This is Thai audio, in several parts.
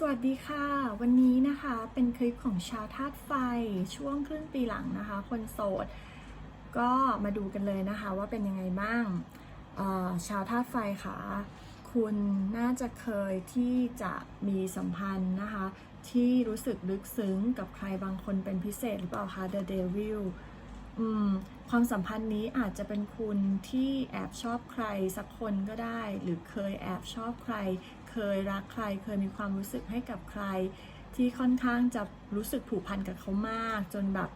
สวัสดีค่ะ วันนี้นะคะเป็นคลิปของชาวธาตุไฟช่วงครึ่งปีหลังนะคะ คนโสด ก็มาดูกันเลยนะคะว่าเป็นยังไงบ้างชาวธาตุไฟค่ะคุณน่าจะเคยที่จะมีสัมพันธ์นะคะ ที่รู้สึกลึกซึ้งกับใครบางคนเป็นพิเศษหรือเปล่าคะ The Devil ความสัมพันธ์นี้อาจจะเป็นคุณที่แอบชอบใครสักคนก็ได้ หรือเคยแอบชอบใคร เคยรักใคร เคยมีความรู้สึกให้กับใคร ที่ค่อนข้างจะรู้สึกผูกพันกับเขามาก จนแบบ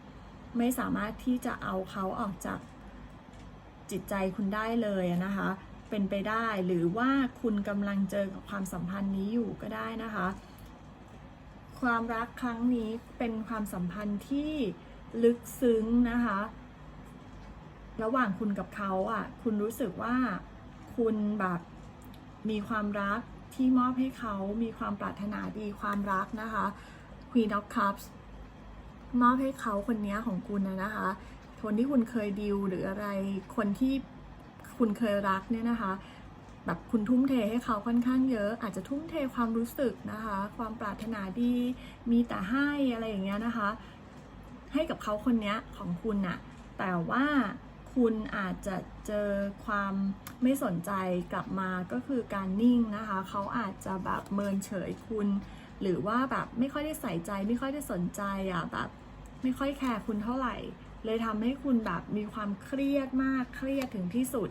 ไม่สามารถที่จะเอาเขาออกจากจิตใจคุณได้เลยนะคะ เป็นไปได้หรือว่าคุณกำลังเจอกับความสัมพันธ์นี้อยู่ก็ได้นะคะ ความรักครั้งนี้เป็นความสัมพันธ์ที่ลึกซึ้งนะคะ ระหว่างคุณกับเขาอะ คุณรู้สึกว่าคุณแบบมีความรัก ที่มอบให้เขามีความปรารถนาดีความรักนะคะ Queen of Cups มอบให้เขาคนนี้ของคุณนะนะคะคนที่คุณเคยดิวหรืออะไรคนที่คุณเคยรักเนี่ยนะคะ แบบคุณทุ่มเทให้เขาค่อนข้างเยอะ อาจจะทุ่มเทความรู้สึกนะคะ ความปรารถนาดีมีแต่ให้อะไรอย่างเงี้ยนะคะ ให้กับเขาคนนี้ของคุณน่ะแต่ว่า คุณอาจจะเจอความไม่สนใจกลับมาก็คือการนิ่งนะคะ เขาอาจจะแบบเมินเฉยคุณ หรือว่าแบบไม่ค่อยได้ใส่ใจไม่ค่อยได้สนใจอะแบบไม่ค่อยแคร์คุณเท่าไหร่ เลยทำให้คุณแบบมีความเครียดมากเครียดถึงที่สุด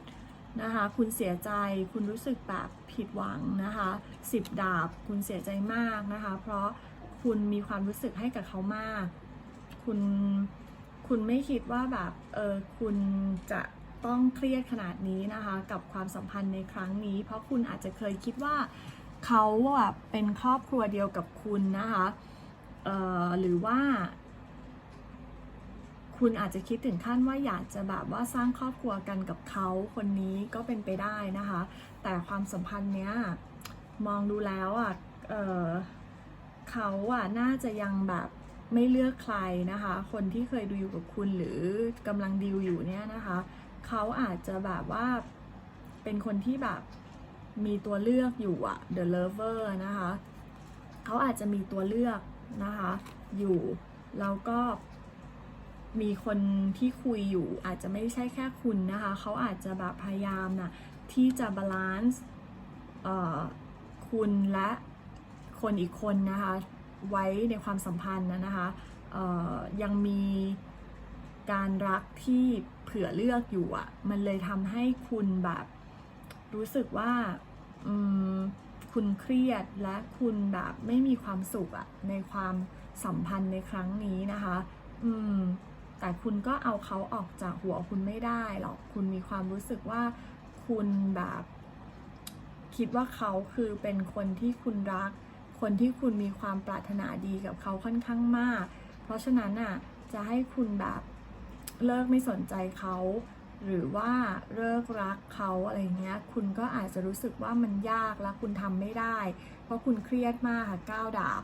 นะคะ คุณเสียใจคุณรู้สึกแบบผิดหวังนะคะสิบดาบคุณเสียใจมากนะคะ เพราะคุณมีความรู้สึกให้กับเขามาก คุณ คุณไม่คิดว่าแบบเออคุณจะต้องเครียดขนาดนี้นะคะ กับความสัมพันธ์ในครั้งนี้ เพราะคุณอาจจะเคยคิดว่าเขาอะเป็นครอบครัวเดียวกับคุณนะคะเอ่อหรือว่า คุณอาจจะคิดถึงขั้นว่าอยากจะแบบว่าสร้างครอบครัวกันกับเขาคนนี้ก็เป็นไปได้นะคะ แต่ความสัมพันธ์เนี้ยมองดูแล้วอะเออเขาอะน่าจะยังแบบ ไม่เลือกใครนะคะ คนที่เคยดูอยู่กับคุณหรือกำลังดิวอยู่เนี่ยนะคะ เขาอาจจะแบบว่าเป็นคนที่แบบมีตัวเลือกอยู่อะ the lover นะคะ เขาอาจจะมีตัวเลือกนะคะ อยู่แล้วก็มีคนที่คุยอยู่อาจจะไม่ใช่แค่คุณนะคะ เขาอาจจะแบบพยายามนะที่จะบาลานซ์คุณและคนอีกคนนะคะ ไว้ในความสัมพันธ์นะนะคะยังมีการรักที่เผื่อเลือกอยู่อะ่ะ มันเลยทำให้คุณแบบ รู้สึกว่าคุณเครียดและคุณแบบไม่มีความสุขอะในความสัมพันธ์ในครั้งนี้นะคะ อืม แต่คุณก็เอาเขาออกจากหัวคุณไม่ได้หรอก คุณมีความรู้สึกว่าคุณแบบ คิดว่าเขาคือเป็นคนที่คุณรัก คนที่คุณมีความปรารถนาดีกับเขาค่อนข้างมาก เพราะฉะนั้นน่ะจะให้คุณแบบเลิกไม่สนใจเขาหรือว่าเลิกรักเขาอะไรเงี้ย คุณก็อาจจะรู้สึกว่ามันยากและคุณทำไม่ได้ เพราะคุณเครียดมากค่ะก้าวดาบ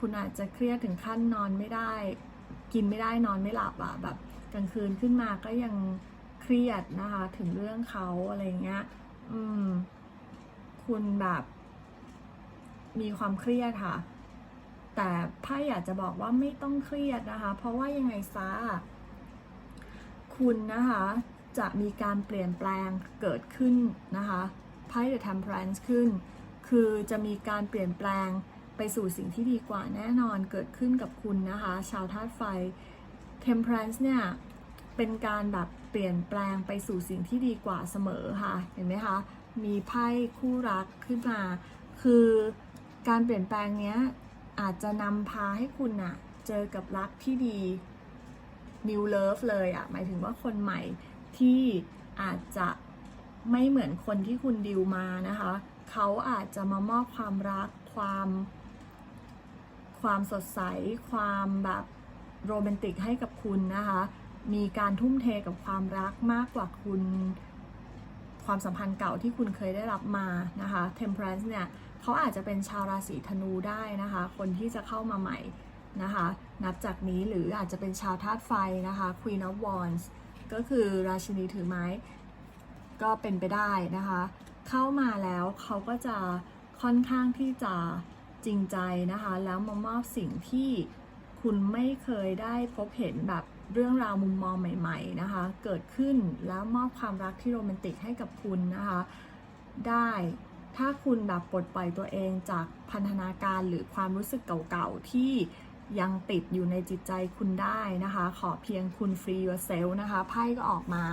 คุณอาจจะเครียดถึงขั้นนอนไม่ได้ กินไม่ได้นอนไม่หลับอะแบบกลางคืนขึ้นมาก็ยังเครียดนะคะ ถึงเรื่องเขาอะไรเงี้ย อืม คุณแบบ มีความเครียดค่ะ แต่ไพ่อยากจะบอกว่าไม่ต้องเครียดนะคะ เพราะว่ายังไงซะคุณนะคะจะมีการเปลี่ยนแปลงเกิดขึ้นนะคะไพ่ The Temperance ขึ้น คือจะมีการเปลี่ยนแปลงไปสู่สิ่งที่ดีกว่าแน่นอนเกิดขึ้นกับคุณนะคะ ชาวธาตุไฟ Temperance เนี่ยเป็นการแบบเปลี่ยนแปลงไปสู่สิ่งที่ดีกว่าเสมอค่ะ เห็นไหมคะ มีไพ่คู่รักขึ้นมา คือ การเปลี่ยนแปลงเนี้ยอาจจะนำพาให้คุณอะเจอกับรักที่ดี new love เลยอะหมายถึงว่าคนใหม่ที่อาจจะไม่เหมือนคนที่คุณดิวมานะคะ เขาอาจจะมามอบความรักความ ความสดใส ความแบบโรแมนติกให้กับคุณนะคะ มีการทุ่มเทกับความรักมากกว่าคุณ ความสัมพันธ์เก่าที่คุณเคยได้รับมานะคะ Temperance เนี่ย เขาอาจจะเป็นชาวราศีธนูได้นะคะ คนที่จะเข้ามาใหม่นะคะ นับจากนี้หรืออาจจะเป็นชาวธาตุไฟนะคะ Queen of Wands ก็คือราชินีถือไม้ ก็เป็นไปได้นะคะ เข้ามาแล้วเขาก็จะค่อนข้างที่จะจริงใจนะคะ แล้วมามอบสิ่งที่คุณไม่เคยได้พบเห็นแบบเรื่องราวมุมมองใหม่ ๆนะคะ เกิดขึ้นแล้วมอบความรักที่โรแมนติกให้กับคุณนะคะ ได้ ถ้าคุณแบบปลดปล่อยตัวเองจากพันธนาการหรือความรู้สึกเก่าๆ ที่ยังติดอยู่ในจิตใจคุณได้นะคะ ขอเพียงคุณ free yourself นะคะไพ่ก็ออกมา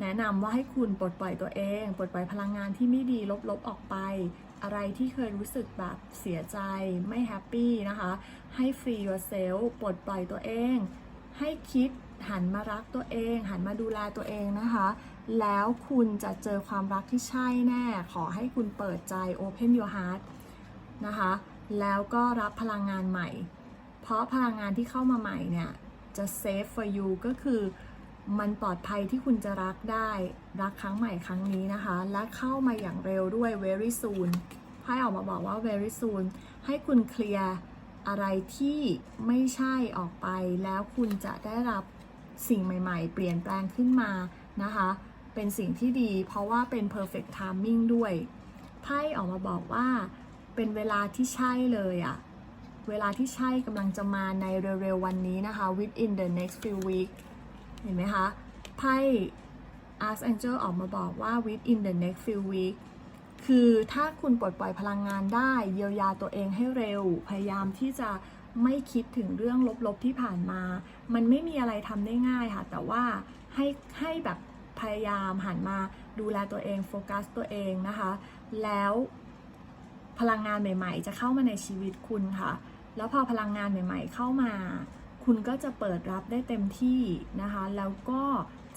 แนะนำว่าให้คุณปลดปล่อยตัวเอง ปลดปล่อยพลังงานที่ไม่ดีลบๆออกไป อะไรที่เคยรู้สึกแบบเสียใจไม่แฮปปี้นะคะ ให้ free yourself ปลดปล่อยตัวเอง ให้คิด หันมารักตัวเอง หันมาดูแลตัวเองนะคะ แล้วคุณจะเจอความรักที่ใช่แน่ ขอให้คุณเปิดใจ open your heart นะคะ แล้วก็รับพลังงานใหม่ เพราะพลังงานที่เข้ามาใหม่เนี่ยจะ safe for you ก็คือมันปลอดภัยที่คุณจะรักได้ รักครั้งใหม่ครั้งนี้นะคะ และเข้ามาอย่างเร็วด้วย very soon ไพ่ออกมาบอกว่า very soon ให้คุณเคลียร์อะไรที่ไม่ใช่ออกไปแล้วคุณจะได้รับ สิ่งใหม่ๆ เปลี่ยนแปลงขึ้นมานะคะ เป็นสิ่งที่ดีเพราะว่าเป็น perfect timing ด้วยไพ่ออกมาบอกว่าเป็นเวลาที่ใช่เลยอะเวลาที่ใช่กำลังจะมาในเร็วๆวันนี้นะคะ within the next few week เห็นไหมคะ ไพ่ Archangel ออกมาบอกว่า within the next few week คือถ้าคุณปลดปล่อยพลังงานได้ เยียวยาตัวเองให้เร็ว พยายามที่จะ ไม่คิดถึงเรื่องลบๆที่ผ่านมา มันไม่มีอะไรทำได้ง่ายค่ะ แต่ว่าให้ให้แบบพยายามหันมาดูแลตัวเองโฟกัสตัวเองนะคะ แล้วพลังงานใหม่ ๆ จะเข้ามาในชีวิตคุณค่ะ แล้วพอพลังงานใหม่ ๆ เข้ามา คุณก็จะเปิดรับได้เต็มที่นะคะ แล้วก็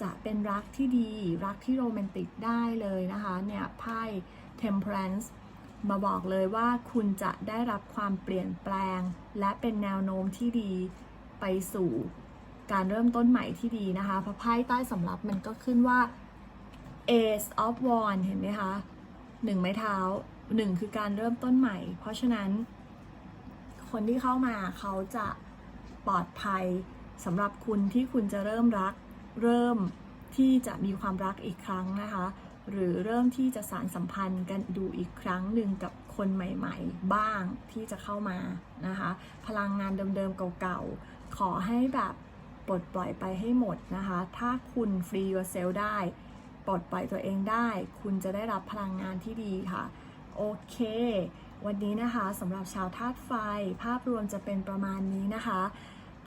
จะเป็นรักที่ดี รักที่โรแมนติกได้เลยนะคะ เนี่ยไพ่ Temperance มาบอกเลยว่าคุณจะได้รับความเปลี่ยนแปลง และเป็นแนวโน้มที่ดีไปสู่การเริ่มต้นใหม่ที่ดีนะคะเพราะไพ่ใต้สำรับมันก็ขึ้นว่า Ace of Wands เห็นไหมคะหนึ่งไม้เท้าหนึ่งคือการเริ่มต้นใหม่ เพราะฉะนั้น คนที่เข้ามาเขาจะปลอดภัยสำหรับคุณที่คุณจะเริ่มรัก เริ่มที่จะมีความรักอีกครั้งนะคะ หรือเริ่มที่จะสารสัมพันธ์กันดูอีกครั้งหนึ่งกับคนใหม่ๆ บ้างที่จะเข้ามานะคะ พลังงานเดิมๆเก่าๆ ขอให้แบบปลดปล่อยไปให้หมดนะคะ ถ้าคุณ free yourself ได้ ปลดปล่อยตัวเองได้ คุณจะได้รับพลังงานที่ดีค่ะ โอเค วันนี้นะคะสำหรับชาวธาตุไฟ ภาพรวมจะเป็นประมาณนี้นะคะ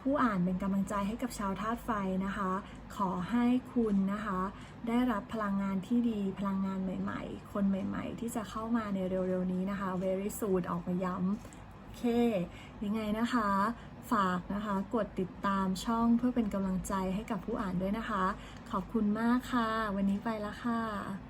ผู้อ่านเป็นกำลังใจให้กับชาวธาตุไฟนะคะ ขอให้คุณนะคะ ได้รับพลังงานที่ดีพลังงานใหม่ ๆ คนใหม่ ๆ ที่จะเข้ามาในเร็ว ๆ นี้นะคะ very soon ออกมาย้ำโอเค ยังไงนะคะ ฝากนะคะ กดติดตามช่องเพื่อเป็นกำลังใจให้กับผู้อ่านด้วยนะคะ ขอบคุณมากค่ะ วันนี้ไปละค่ะ